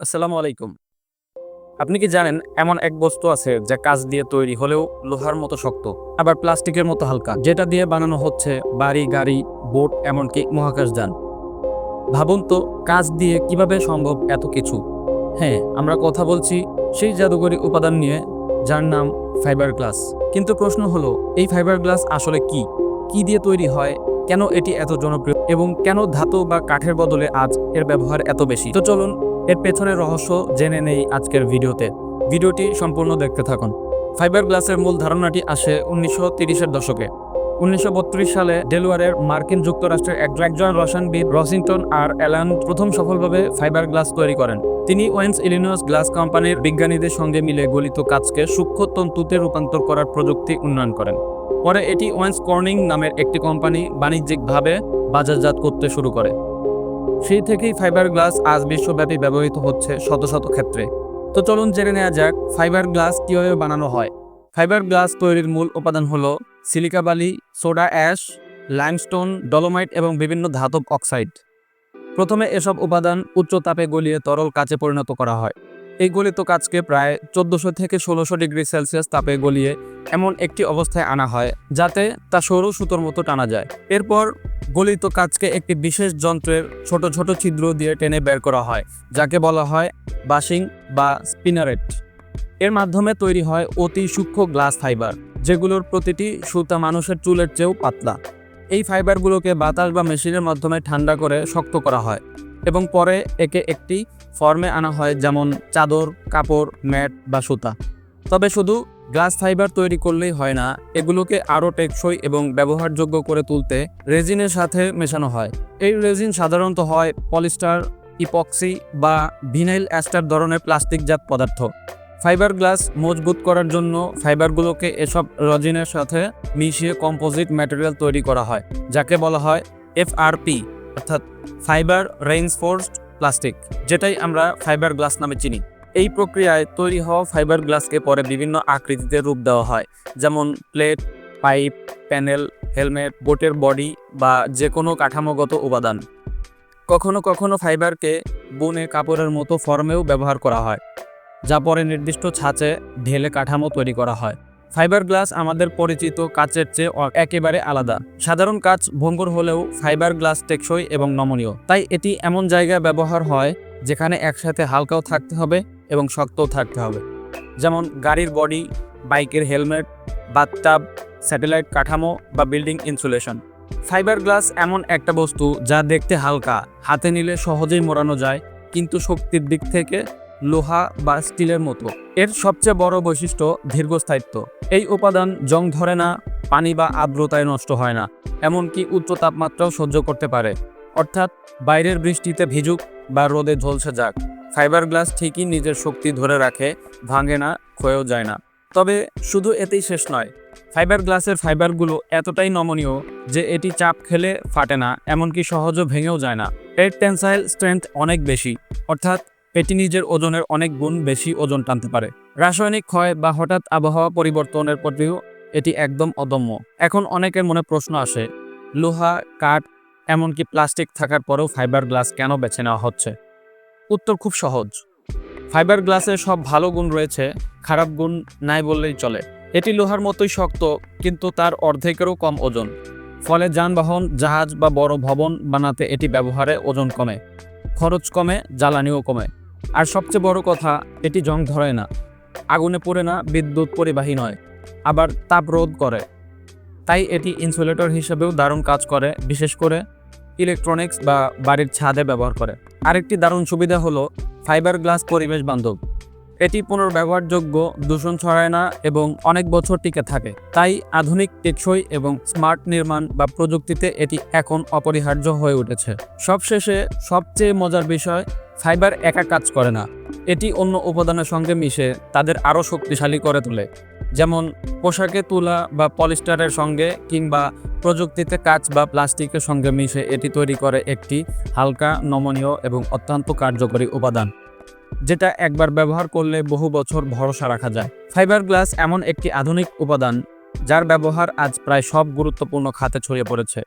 আসসালামু আলাইকুম। আপনি কি জানেন, এমন এক বস্তু আছে যা কাজ দিয়ে তৈরি হলেও লোহার মতো শক্ত, আবার প্লাস্টিকের মতো হালকা। যেটা দিয়ে বানানো হচ্ছে বাড়ি, গাড়ি, বোট, এমনকি মহাকাশ যান। ভাবুন তো কাজ দিয়ে কীভাবে সম্ভব এত কিছু? হ্যাঁ আমরা কথা বলছি সেই জাদুকরী উপাদান নিয়ে, যার নাম ফাইবার গ্লাস কিন্তু প্রশ্ন হলো, এই ফাইবার গ্লাস আসলে কি? কি দিয়ে তৈরি হয়? কেন এটি এত জনপ্রিয়? এবং কেন ধাতু বা কাঠের বদলে আজ এর ব্যবহার এত বেশি? তো চলুন এর পেছনের রহস্য জেনে নেই আজকের ভিডিওতে। ভিডিওটি সম্পূর্ণ দেখতে থাকুন। ফাইবার গ্লাসের মূল ধারণাটি আসে উনিশশো তিরিশের দশকে। উনিশশো বত্রিশ সালে ডেলওয়ারের মার্কিন যুক্তরাষ্ট্রের এক- একজন রসায়নবিদ রসিংটন আর অ্যালান প্রথম সফলভাবে ফাইবার গ্লাস তৈরি করেন। তিনি ওয়েন্স ইলিনস গ্লাস কোম্পানির বিজ্ঞানীদের সঙ্গে মিলে গলিত কাজকে সূক্ষ্ম তন্তুতে রূপান্তর করার প্রযুক্তি উন্নয়ন করেন। পরে এটি ওয়েন্স কর্নিং নামের একটি কোম্পানি বাণিজ্যিকভাবে বাজারজাত করতে শুরু করে। সেই থেকেই ফাইবার গ্লাস আজ বিশ্বব্যাপী ব্যবহৃত হচ্ছে শত শত ক্ষেত্রে। তো চলুন জেনে নেওয়া যাক ফাইবার গ্লাস কীভাবে বানানো হয়। ফাইবার গ্লাস তৈরির মূল উপাদান হল সিলিকা বালি সোডা অ্যাশ লাইমস্টোন ডলোমাইট এবং বিভিন্ন ধাতব অক্সাইড প্রথমে এসব উপাদান উচ্চ তাপে গলিয়ে তরল কাচে পরিণত করা হয়। এই গলিত কাজকে প্রায় চোদ্দোশো থেকে ষোলোশো ডিগ্রি সেলসিয়াস তাপে গলিয়ে এমন একটি অবস্থায় আনা হয়, যাতে তা সরু সুতোর মতো টানা যায়। এরপর গলিত কাচকে একটি বিশেষ যন্ত্রের ছোট ছোট ছিদ্র দিয়ে টেনে বের করা হয়, যাকে বলা হয় বাশিং বা স্পিনারেট। এর মাধ্যমে তৈরি হয় অতি সূক্ষ্ম গ্লাস ফাইবার, যেগুলোর প্রতিটি সুতা মানুষের চুলের চেয়েও পাতলা। এই ফাইবারগুলোকে বাতাস বা মেশিনের মাধ্যমে ঠান্ডা করে শক্ত করা হয় এবং পরে একে একটি ফর্মে আনা হয় যেমন চাদর, কাপড়, ম্যাট বা সুতা। তবে শুধু গ্লাস ফাইবার তৈরি করলেই হয় না, এগুলোকে আরও টেকসই এবং ব্যবহারযোগ্য করে তুলতে রেজিনের সাথে মেশানো হয়। এই রেজিন সাধারণত হয় পলিস্টার, ইপক্সি বা ভিনাইল অ্যাস্টার ধরনের প্লাস্টিকজাত পদার্থ। ফাইবার গ্লাস মজবুত করার জন্য ফাইবারগুলোকে এসব রজিনের সাথে মিশিয়ে কম্পোজিট ম্যাটেরিয়াল তৈরি করা হয়, যাকে বলা হয় এফআরপি, অর্থাৎ ফাইবার রেইনফোর্সড প্লাস্টিক, যেটাই আমরা ফাইবার গ্লাস নামে চিনি। এই প্রক্রিয়ায় তৈরি হওয়া ফাইবার গ্লাসকে পরে বিভিন্ন আকৃতিতে রূপ দেওয়া হয়। যেমন প্লেট, পাইপ, প্যানেল, হেলমেট, বোটের বডি বা যে কোনো কাঠামোগত উপাদান। কখনো কখনো ফাইবারকে বুনে কাপড়ের মতো ফর্মেও ব্যবহার করা হয়, যা পরে নির্দিষ্ট ছাঁচে ঢেলে কাঠামো তৈরি করা হয়। ফাইবার গ্লাস আমাদের পরিচিত কাচের চেয়ে একেবারে আলাদা। সাধারণ কাচ ভঙ্গুর হলেও ফাইবার গ্লাস টেকসই এবং নমনীয়। তাই এটি এমন জায়গায় ব্যবহার হয় যেখানে একসাথে হালকাও থাকতে হবে এবং শক্তও থাকতে হবে। যেমন গাড়ির বডি, বাইকের হেলমেট, বাথটাব, স্যাটেলাইট কাঠামো বা বিল্ডিং ইনসুলেশন। ফাইবার গ্লাস এমন একটা বস্তু যা দেখতে হালকা, হাতে নিলে সহজেই মোড়ানো যায়, কিন্তু শক্তির দিক থেকে লোহা বা স্টিলের মতো। এর সবচেয়ে বড় বৈশিষ্ট্য দীর্ঘস্থায়িত্ব। এই উপাদান জং ধরে না, পানি বা আর্দ্রতায় নষ্ট হয় না, এমনকি উচ্চ তাপমাত্রাও সহ্য করতে পারে। অর্থাৎ, বাইরের বৃষ্টিতে ভিজুক বা রোদে ঝলসে যাক ফাইবার গ্লাস ঠিকই নিজের শক্তি ধরে রাখে, ভাঙে না, ক্ষয়েও যায় না। তবে শুধু এতেই শেষ নয় ফাইবার গ্লাসের ফাইবারগুলো এতটাই নমনীয় যে এটি চাপ খেলে ফাটে না, এমনকি সহজও ভেঙেও যায় না। এর টেনসাইল স্ট্রেংথ অনেক বেশি, অর্থাৎ এটি নিজের ওজনের অনেক গুণ বেশি ওজন টানতে পারে। রাসায়নিক ক্ষয় বা হঠাৎ আবহাওয়া পরিবর্তনের প্রতিও এটি একদম অদম্য। এখন অনেকের মনে প্রশ্ন আসে, লোহা, কাঠ, এমনকি প্লাস্টিক থাকার পরেও ফাইবার গ্লাস কেন বেছে নেওয়া হচ্ছে? উত্তর খুব সহজ। ফাইবার গ্লাসের সব ভালো গুণ রয়েছে, খারাপ গুণ নাই বললেই চলে। এটি লোহার মতোই শক্ত, কিন্তু তার অর্ধেকেরও কম ওজন। ফলে যানবাহন, জাহাজ বা বড় ভবন বানাতে এটি ব্যবহারে ওজন কমে। খরচ কমে, জ্বালানিও কমে। আর সবচেয়ে বড় কথা, এটি জং ধরে না। আগুনে পড়ে না, বিদ্যুৎ পরিবাহী নয়, আবার তাপ রোধ করে। তাই এটি ইনসুলেটর হিসেবেও দারুণ কাজ করে, বিশেষ করে ইলেকট্রনিক্স বা বাড়ির ছাদে ব্যবহার করে। আরেকটি দারুণ সুবিধা হলো ফাইবার গ্লাস পরিবেশ বান্ধব। এটি পুনর্ব্যবহারযোগ্য, দূষণ ছড়ায় না এবং অনেক বছর টিকে থাকে। তাই আধুনিক, টেকসই এবং স্মার্ট নির্মাণ বা প্রযুক্তিতে এটি এখন অপরিহার্য হয়ে উঠেছে। সবশেষে সবচেয়ে মজার বিষয় ফাইবার একা কাজ করে না। এটি অন্য উপাদানের সঙ্গে মিশে তাদের আরও শক্তিশালী করে তোলে। যেমন, পোশাকে তুলা বা পলিস্টারের সঙ্গে কিংবা প্রযুক্তিতে কাচ বা প্লাস্টিকের সঙ্গে মিশে এটি তৈরি করে একটি হালকা, নমনীয় এবং অত্যন্ত কার্যকরী উপাদান, যেটা একবার ব্যবহার করলে বহু বছর ভরসা রাখা যায়। ফাইবার গ্লাস এমন একটি আধুনিক উপাদান, যার ব্যবহার আজ প্রায় সব গুরুত্বপূর্ণ খাতে ছড়িয়ে পড়েছে।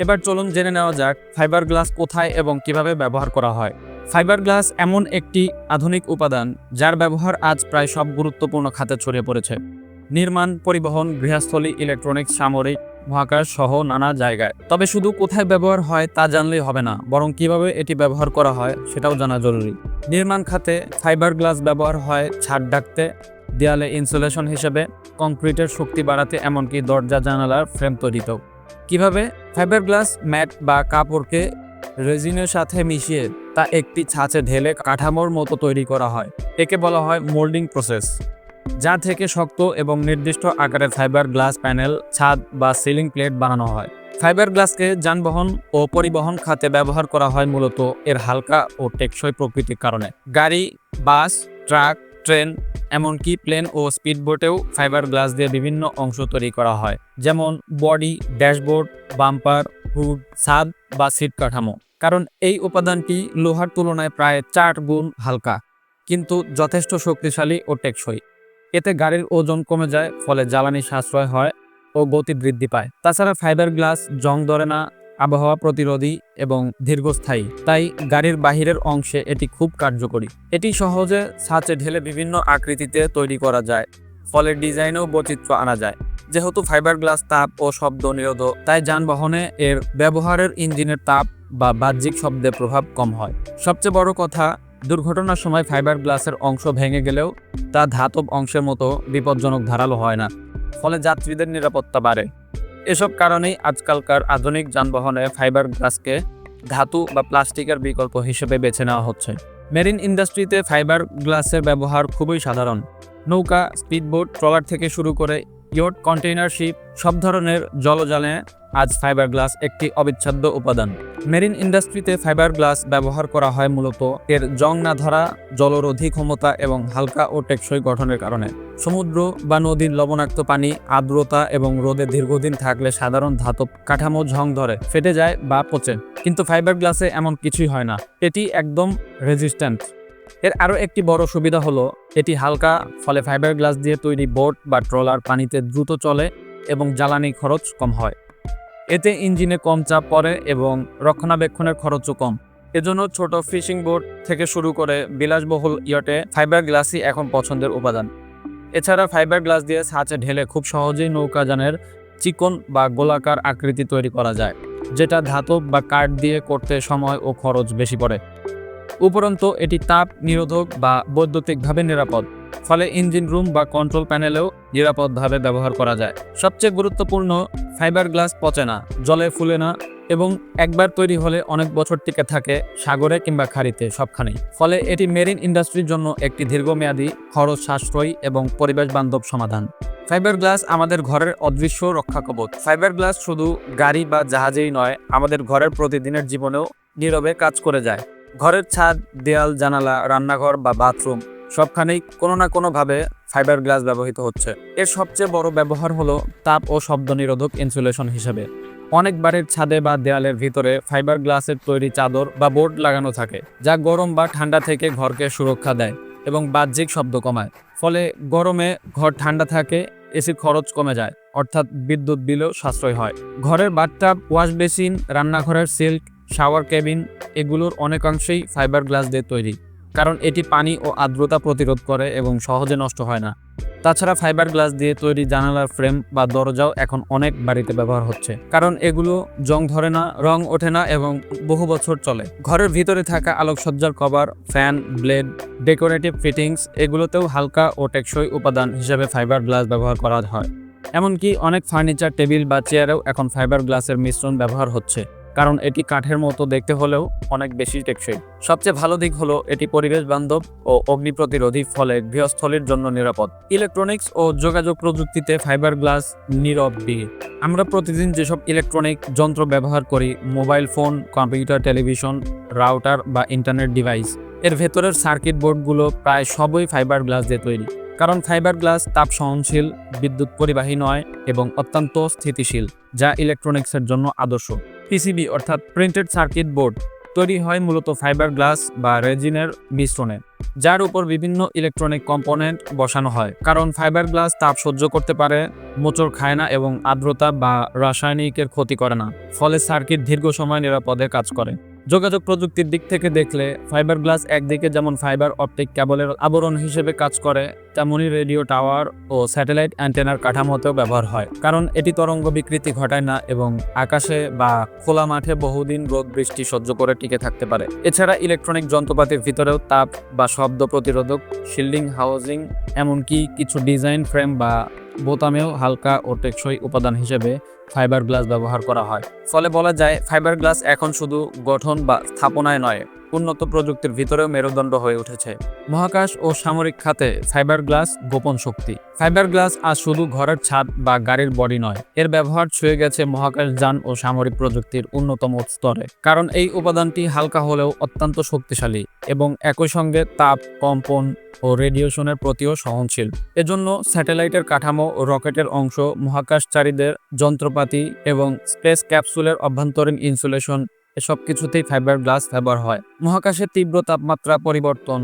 এবার চলুন জেনে নেওয়া যাক ফাইবার গ্লাস কোথায় এবং কীভাবে ব্যবহার করা হয়। ফাইবার গ্লাস এমন একটি আধুনিক উপাদান যার ব্যবহার আজ প্রায় সব গুরুত্বপূর্ণ খাতে ছড়িয়ে পড়েছে। নির্মাণ, পরিবহন, গৃহস্থলী ইলেকট্রনিক্স সামরিক, মহাকাশ সহ নানা জায়গায়। তবে শুধু কোথায় ব্যবহার হয় তা জানলেই হবে না, বরং কীভাবে এটি ব্যবহার করা হয় সেটাও জানা জরুরি। নির্মাণ খাতে ফাইবার গ্লাস ব্যবহার হয় ছাদ ডাকতে দেয়ালে ইনসুলেশন হিসেবে, কংক্রিটের শক্তি বাড়াতে এমনকি দরজা জানালার ফ্রেম তৈরিতেও। কীভাবে? ফাইবার গ্লাস ম্যাট বা কাপড়কে রেজিনের সাথে মিশিয়ে তা একটি ছাঁচে ঢেলে কাঠামোর মতো তৈরি করা হয়। একে বলা হয় মোল্ডিং প্রসেস, যা থেকে শক্ত এবং নির্দিষ্ট আকারের ফাইবার গ্লাস প্যানেল, ছাদ বা সিলিং প্লেট বানানো হয়। ফাইবার গ্লাসকে যানবাহন ও পরিবহন খাতে ব্যবহার করা হয় মূলত এর হালকা ও টেকসই প্রকৃতির কারণে। গাড়ি, বাস, ট্রাক ট্রেন, এমনকি প্লেন ও স্পিডবোটেও ফাইবার গ্লাস দিয়ে বিভিন্ন অংশ তৈরি করা হয়, যেমন বডি, ড্যাশবোর্ড, বাম্পার, হুড ছাদ বা সিট কাঠামো। কারণ এই উপাদানটি লোহার তুলনায় প্রায় চার গুণ হালকা, কিন্তু যথেষ্ট শক্তিশালী ও টেকসই। এতে গাড়ির ওজন কমে যায়, ফলে জ্বালানি সাশ্রয় হয় ও গতি বৃদ্ধি পায়। তাছাড়া ফাইবার গ্লাস জং ধরে না আবহাওয়া প্রতিরোধী এবং দীর্ঘস্থায়ী। তাই গাড়ির বাহিরের অংশে এটি খুব কার্যকরী। এটি সহজে ছাঁচে ঢেলে বিভিন্ন আকৃতিতে তৈরি করা যায়। ফলে ডিজাইনেও বৈচিত্র্য আনা যায়। যেহেতু ফাইবার গ্লাস তাপ ও শব্দ নিরোধক, তাই যানবাহনে এর ব্যবহারের ইঞ্জিনের তাপ বা বাহ্যিক শব্দের প্রভাব কম হয়। সবচেয়ে বড় কথা, দুর্ঘটনার সময় ফাইবার গ্লাসের অংশ ভেঙে গেলেও তা ধাতব অংশের মতো বিপজ্জনক ধারালো হয় না। ফলে যাত্রীদের নিরাপত্তা বাড়ে। এসব কারণেই আজকালকার আধুনিক যানবাহনে ফাইবার গ্লাসকে ধাতু বা প্লাস্টিকের বিকল্প হিসেবে বেছে নেওয়া হচ্ছে। মেরিন ইন্ডাস্ট্রিতে ফাইবার গ্লাসের ব্যবহার খুবই সাধারণ। নৌকা, স্পিডবোট, ট্রলার থেকে শুরু করে ইয়ট, কন্টেইনারশিপ, সব ধরনের জলযানে আজ ফাইবার গ্লাস একটি অবিচ্ছেদ্য উপাদান। মেরিন ইন্ডাস্ট্রিতে ফাইবার গ্লাস ব্যবহার করা হয় মূলত এর জং না ধরা, জলরোধী ক্ষমতা এবং হালকা ও টেকসই গঠনের কারণে। সমুদ্র বা নদীর লবণাক্ত পানি, আর্দ্রতা এবং রোদে দীর্ঘদিন থাকলে সাধারণ ধাতব কাঠামো ঝং ধরে, ফেটে যায় বা পচে। কিন্তু ফাইবার গ্লাসে এমন কিছুই হয় না, এটি একদম রেজিস্ট্যান্ট। এর আরও একটি বড় সুবিধা হলো, এটি হালকা, ফলে ফাইবার গ্লাস দিয়ে তৈরি বোট বা ট্রলার পানিতে দ্রুত চলে এবং জ্বালানি খরচ কম হয়। এতে ইঞ্জিনে কম চাপ পড়ে এবং রক্ষণাবেক্ষণের খরচও কম। এজন্য ছোট ফিশিং বোট থেকে শুরু করে বিলাসবহুল ইয়টে ফাইবার গ্লাসই এখন পছন্দের উপাদান। এছাড়া ফাইবার গ্লাস দিয়ে ছাঁচে ঢেলে খুব সহজেই নৌকাযানের চিকন বা গোলাকার আকৃতি তৈরি করা যায়, যেটা ধাতব বা কাঠ দিয়ে করতে সময় ও খরচ বেশি পড়ে। উপরন্তু, এটি তাপ, নিরোধক বা বৈদ্যুতিকভাবে নিরাপদ। ফলে ইঞ্জিন রুম বা কন্ট্রোল প্যানেলেও নিরাপদভাবে ব্যবহার করা যায়। সবচেয়ে গুরুত্বপূর্ণ ফাইবার গ্লাস পচে না, জলে ফুলে না এবং একবার তৈরি হলে অনেক বছর টিকে থাকে সাগরে কিংবা খাড়িতে সবখানেই। ফলে এটি মেরিন ইন্ডাস্ট্রির জন্য একটি দীর্ঘমেয়াদী খরচ, সাশ্রয়ী এবং পরিবেশ বান্ধব সমাধান। ফাইবার গ্লাস আমাদের ঘরের অদৃশ্য রক্ষা কবচ। ফাইবার গ্লাস শুধু গাড়ি বা জাহাজেই নয়, আমাদের ঘরের প্রতিদিনের জীবনেও নীরবে কাজ করে যায়। ঘরের ছাদ, দেয়াল, জানালা, রান্নাঘর বা বাথরুম সবখানেই কোনো না কোনোভাবে ফাইবার গ্লাস ব্যবহৃত হচ্ছে। এর সবচেয়ে বড় ব্যবহার হলো তাপ ও শব্দ নিরোধক ইনসুলেশন হিসেবে। অনেক বাড়ির ছাদে বা দেয়ালের ভিতরে ফাইবার গ্লাসের তৈরি চাদর বা বোর্ড লাগানো থাকে, যা গরম বা ঠান্ডা থেকে ঘরকে সুরক্ষা দেয় এবং বাহ্যিক শব্দ কমায়। ফলে গরমে ঘর ঠান্ডা থাকে এসির খরচ কমে যায়, অর্থাৎ বিদ্যুৎ বিলও সাশ্রয় হয়। ঘরের বাথটাব, ওয়াশ বেসিন, রান্নাঘরের সিল্ক শাওয়ার কেবিন এগুলোর অনেকাংশেই ফাইবার গ্লাস দিয়ে তৈরি, কারণ এটি পানি ও আর্দ্রতা প্রতিরোধ করে এবং সহজে নষ্ট হয় না। তাছাড়া ফাইবার গ্লাস দিয়ে তৈরি জানালার ফ্রেম বা দরজাও এখন অনেক বাড়িতে ব্যবহার হচ্ছে, কারণ এগুলো জং ধরে না, রং ওঠে না এবং বহু বছর চলে। ঘরের ভিতরে থাকা আলোকসজ্জার cover, fan, blade, decorative fittings এগুলোতেও হালকা ও টেকসই উপাদান হিসেবে ফাইবার গ্লাস ব্যবহার করা হয়। এমনকি অনেক ফার্নিচার, টেবিল বা চেয়ারেও এখন ফাইবার গ্লাসের মিশ্রণ ব্যবহার হচ্ছে। কারণ এটি কাঠের মতো দেখতে হলেও অনেক বেশি টেকসই। সবচেয়ে ভালো দিক হলো এটি পরিবেশ বান্ধব ও অগ্নি প্রতিরোধী ফলে গৃহস্থলীর জন্য নিরাপদ। ইলেকট্রনিক্স ও যোগাযোগ প্রযুক্তিতে ফাইবার গ্লাস নীরব বিয়ে আমরা প্রতিদিন যেসব ইলেকট্রনিক যন্ত্র ব্যবহার করি, mobile phone, computer, television, router বা ইন্টারনেট ডিভাইস, এর ভেতরের সার্কিট বোর্ডগুলো প্রায় সবই ফাইবার গ্লাস দিয়ে তৈরি। কারণ ফাইবার গ্লাস তাপ সহনশীল, বিদ্যুৎ পরিবাহী নয় এবং অত্যন্ত স্থিতিশীল, যা ইলেকট্রনিক্সের জন্য আদর্শ। পিসিবি অর্থাৎ প্রিন্টেড সার্কিট বোর্ড তৈরি হয় মূলত ফাইবার গ্লাস বা রেজিনের মিশ্রণে, যার উপর বিভিন্ন ইলেকট্রনিক কম্পোনেন্ট বসানো হয়। কারণ ফাইবার গ্লাস তাপ সহ্য করতে পারে মোচর খায় না এবং আর্দ্রতা বা রাসায়নিকের ক্ষতি করে না, ফলে সার্কিট দীর্ঘ সময় নিরাপদে কাজ করে। যোগাযোগ প্রযুক্তির দিক থেকে দেখলে ফাইবার গ্লাস একদিকে যেমন ফাইবার অপটিক কেবলের আবরণ হিসেবে কাজ করে, তেমনই রেডিও টাওয়ার ও স্যাটেলাইট অ্যান্টেনার কাঠামোতেও ব্যবহার হয়। কারণ এটি তরঙ্গ বিকৃতি ঘটায় না এবং আকাশে বা খোলা মাঠে বহুদিন রোদ বৃষ্টি সহ্য করে টিকে থাকতে পারে। এছাড়া ইলেকট্রনিক যন্ত্রপাতির ভিতরেও তাপ বা শব্দ প্রতিরোধক শিল্ডিং হাউজিং এমনকি কিছু ডিজাইন ফ্রেম বা বোতামেও হালকা ও টেকসই উপাদান হিসেবে ফাইবার গ্লাস ব্যবহার করা হয়। ফলে বলা যায় ফাইবার গ্লাস এখন শুধু গঠন বা স্থাপনায় নয় উন্নত প্রযুক্তির ভিতরেও মেরুদণ্ড হয়ে উঠেছে। মহাকাশ ও সামরিক খাতে ফাইবার গ্লাস গোপন শক্তি। ফাইবার গ্লাস আজ শুধু ঘরের ছাদ বা গাড়ির বডি নয়, এর ব্যবহার ছুঁয়ে গেছে মহাকাশ যান ও সামরিক প্রযুক্তির অন্যতম স্তরে। কারণ এই উপাদানটি হালকা হলেও অত্যন্ত শক্তিশালী এবং একই সঙ্গে তাপ, কম্পন ও রেডিয়েশনের প্রতিও সহনশীল। এজন্য স্যাটেলাইটের কাঠামো ও রকেটের অংশ মহাকাশচারীদের যন্ত্রপাতি এবং স্পেস ক্যাপসুলের অভ্যন্তরীণ ইনসুলেশন এসব কিছুতেই ফাইবার গ্লাস ব্যবহার হয়। মহাকাশের তীব্র তাপমাত্রা পরিবর্তন,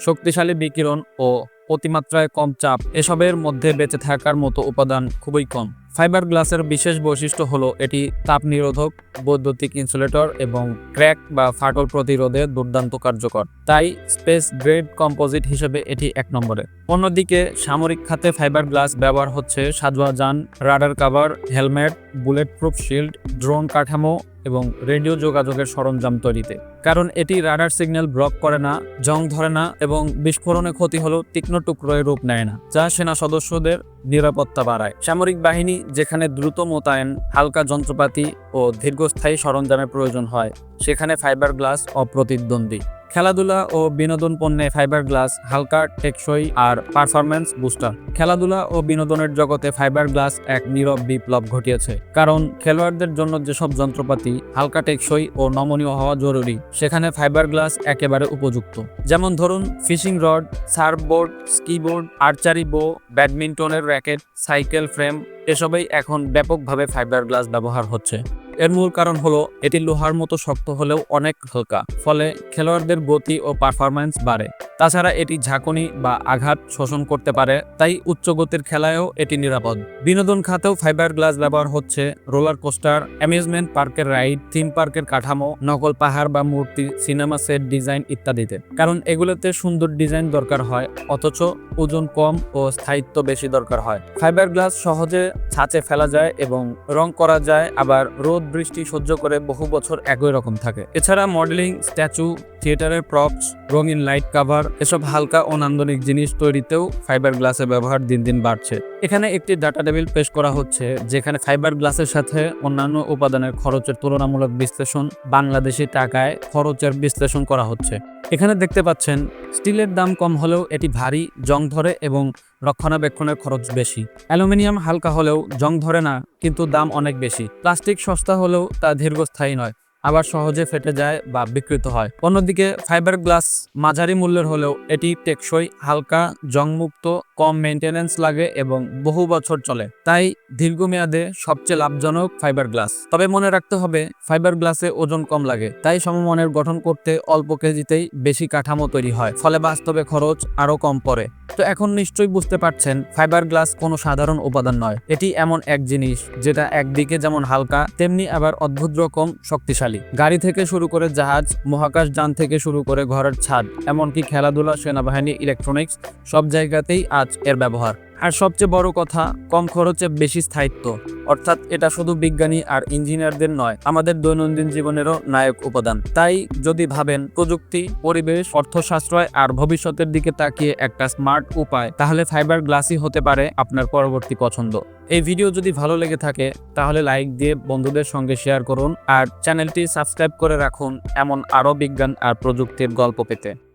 শক্তিশালী বিকিরণ ও অতিমাত্রায় কম চাপ, এসবের মধ্যে বেঁচে থাকার মতো উপাদান খুবই কম। ফাইবার গ্লাসের বিশেষ বৈশিষ্ট্য হলো এটি তাপ নিরোধক, বৈদ্যুতিক ইনসুলেটর এবং ক্র্যাক বা ফাটল প্রতিরোধে দুর্দান্ত কার্যকর। তাই স্পেস গ্রেড কম্পোজিট হিসেবে এটি এক নম্বরে। অন্যদিকে সামরিক খাতে ফাইবার গ্লাস ব্যবহার হচ্ছে সাজোয়া যান, radar cover, helmet bullet proof shield, drone কাঠামো এবং রেডিও যোগাযোগের সরঞ্জাম তৈরিতে। কারণ এটি রাডার সিগন্যাল ব্লক করে না, জং ধরে না এবং বিস্ফোরণে ক্ষতি হলেও তীক্ষ্ণ টুকরোয় রূপ নেয় না, যা সেনা সদস্যদের নিরাপত্তা বাড়ায়। সামরিক বাহিনী, যেখানে দ্রুত মোতায়েন, হালকা যন্ত্রপাতি ও দীর্ঘস্থায়ী সরঞ্জামের প্রয়োজন হয়, সেখানে ফাইবার গ্লাস অপ্রতিদ্বন্দ্বী। খেলাধুলা ও বিনোদন পণ্যে ফাইবার গ্লাস হালকা, টেকসই আর পারফরম্যান্স বুস্টার খেলাধুলা ও বিনোদনের জগতে ফাইবার গ্লাস এক নীরব বিপ্লব ঘটিয়েছে, কারণ খেলোয়াড়দের জন্য যেসব যন্ত্রপাতি, হালকা, টেকসই ও নমনীয় হওয়া জরুরি, সেখানে ফাইবার গ্লাস একেবারে উপযুক্ত। যেমন ধরুন fishing rod surfboard skiboard archery bow ব্যাডমিন্টনের racket cycle frame এসবেই এখন ব্যাপকভাবে ফাইবার গ্লাস ব্যবহার হচ্ছে। এর মূল কারণ হলো, এটি লোহার মতো শক্ত হলেও অনেক হালকা, ফলে খেলোয়াড়দের গতি ও পারফরম্যান্স বাড়ে। তাছাড়া এটি ঝাঁকুনি বা আঘাত শোষণ করতে পারে, তাই উচ্চ গতির খেলায়ও এটি নিরাপদ। বিনোদন খাতেও ফাইবার গ্লাস ব্যবহার হচ্ছে, রোলার কোস্টার, অ্যামিউজমেন্ট পার্কের রাইড, থিম পার্কের কাঠামো, নকল পাহাড় বা মূর্তি, সিনেমা সেট ডিজাইন ইত্যাদিতে। কারণ এগুলোতে সুন্দর ডিজাইন দরকার হয়, অথচ ওজন কম ও স্থায়িত্ব বেশি দরকার হয়। ফাইবার গ্লাস সহজে ছাঁচে ফেলা যায় এবং রং করা যায়, আবার রোদ বৃষ্টি সহ্য করে বহু বছর একই রকম থাকে। এছাড়া মডেলিং, স্ট্যাচু, থিয়েটারের প্রপস, রঙিন লাইট কাভার এসব হালকা ও নান্দনিক জিনিস তৈরিতেও ফাইবার গ্লাসের ব্যবহার দিন দিন বাড়ছে। এখানে একটি ডাটা টেবিল পেশ করা হচ্ছে, যেখানে ফাইবার গ্লাসের সাথে অন্যান্য উপাদানের খরচের তুলনামূলক বিশ্লেষণ বাংলাদেশি টাকায় খরচের বিশ্লেষণ করা হচ্ছে। এখানে দেখতে পাচ্ছেন, স্টিলের দাম কম হলেও এটি ভারী, জং ধরে এবং রক্ষণাবেক্ষণের খরচ বেশি। অ্যালুমিনিয়াম হালকা হলেও জং ধরে না, কিন্তু দাম অনেক বেশি। প্লাস্টিক সস্তা হলেও তা দীর্ঘস্থায়ী নয়। আবার সহজে ফেটে যায় বা বিকৃত হয়। অন্যদিকে ফাইবার গ্লাস মাঝারি মূল্যের হলেও এটি টেকসই, হালকা, জংমুক্ত, কম মেনটেনেন্স লাগে এবং বহু বছর চলে। তাই দীর্ঘমেয়াদে সবচেয়ে লাভজনক ফাইবার গ্লাস তবে মনে রাখতে হবে ফাইবার গ্লাসে ওজন কম লাগে। তাই সমমানের গঠন করতে অল্প কেজিতেই বেশি কাঠামো তৈরি হয়, ফলে বাস্তবে খরচ আরও কম পড়ে। তো এখন নিশ্চয়ই বুঝতে পারছেন ফাইবার গ্লাস কোনো সাধারণ উপাদান নয়। এটি এমন এক জিনিস, যেটা একদিকে যেমন হালকা, তেমনি আবার অদ্ভুত রকম শক্তিশালী। গাড়ি। থেকে শুরু করে জাহাজ, মহাকাশ যান থেকে শুরু করে ঘরের ছাদ, এমনকি খেলাধুলা, সেনাবাহিনী ইলেকট্রনিক্স সব জায়গাতেই আজ এর ব্যবহার। আর সবচেয়ে বড় কথা, কম খরচে বেশি স্থায়িত্ব। অর্থাৎ এটা শুধু বিজ্ঞানী আর ইঞ্জিনিয়ারদের নয়, আমাদের দৈনন্দিন জীবনেরও নায়ক উপাদান। তাই যদি ভাবেন প্রযুক্তি, পরিবেশ অর্থ সাশ্রয় আর ভবিষ্যতের দিকে তাকিয়ে একটা স্মার্ট উপায়, তাহলে ফাইবার গ্লাসই হতে পারে আপনার পরবর্তী পছন্দ। এই ভিডিও যদি ভালো লেগে থাকে, তাহলে লাইক দিয়ে বন্ধুদের সঙ্গে শেয়ার করুন আর চ্যানেলটি সাবস্ক্রাইব করে রাখুন এমন আরও বিজ্ঞান আর প্রযুক্তির গল্প পেতে।